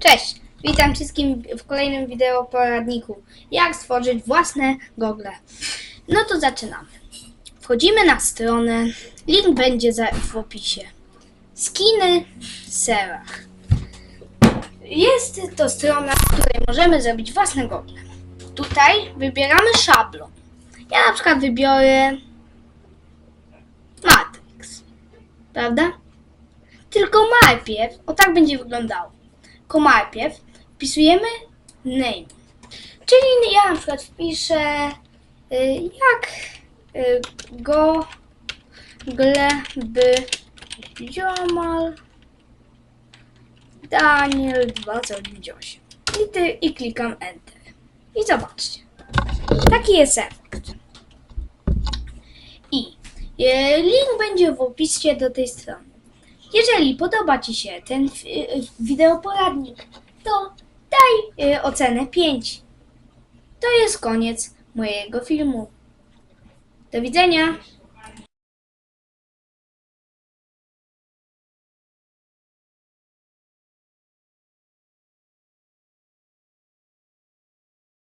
Cześć! Witam wszystkim w kolejnym wideo poradniku. Jak stworzyć własne gogle. No to zaczynamy. Wchodzimy na stronę. Link będzie w opisie. Skiny Serach. Jest to strona, w której możemy zrobić własne gogle. Tutaj wybieramy szablon. Ja na przykład wybiorę Matrix. Prawda? Tylko najpierw, o tak będzie wyglądało. Tylko najpierw wpisujemy name. Czyli ja na przykład wpiszę y, jak y, go gle by ziomal Daniel 298 I, ty, i klikam enter. I zobaczcie. Taki jest efekt. I y, link będzie w opisie do tej strony. Jeżeli podoba Ci się ten y, y, wideoporadnik, to daj y, ocenę 5. To jest koniec mojego filmu. Do widzenia!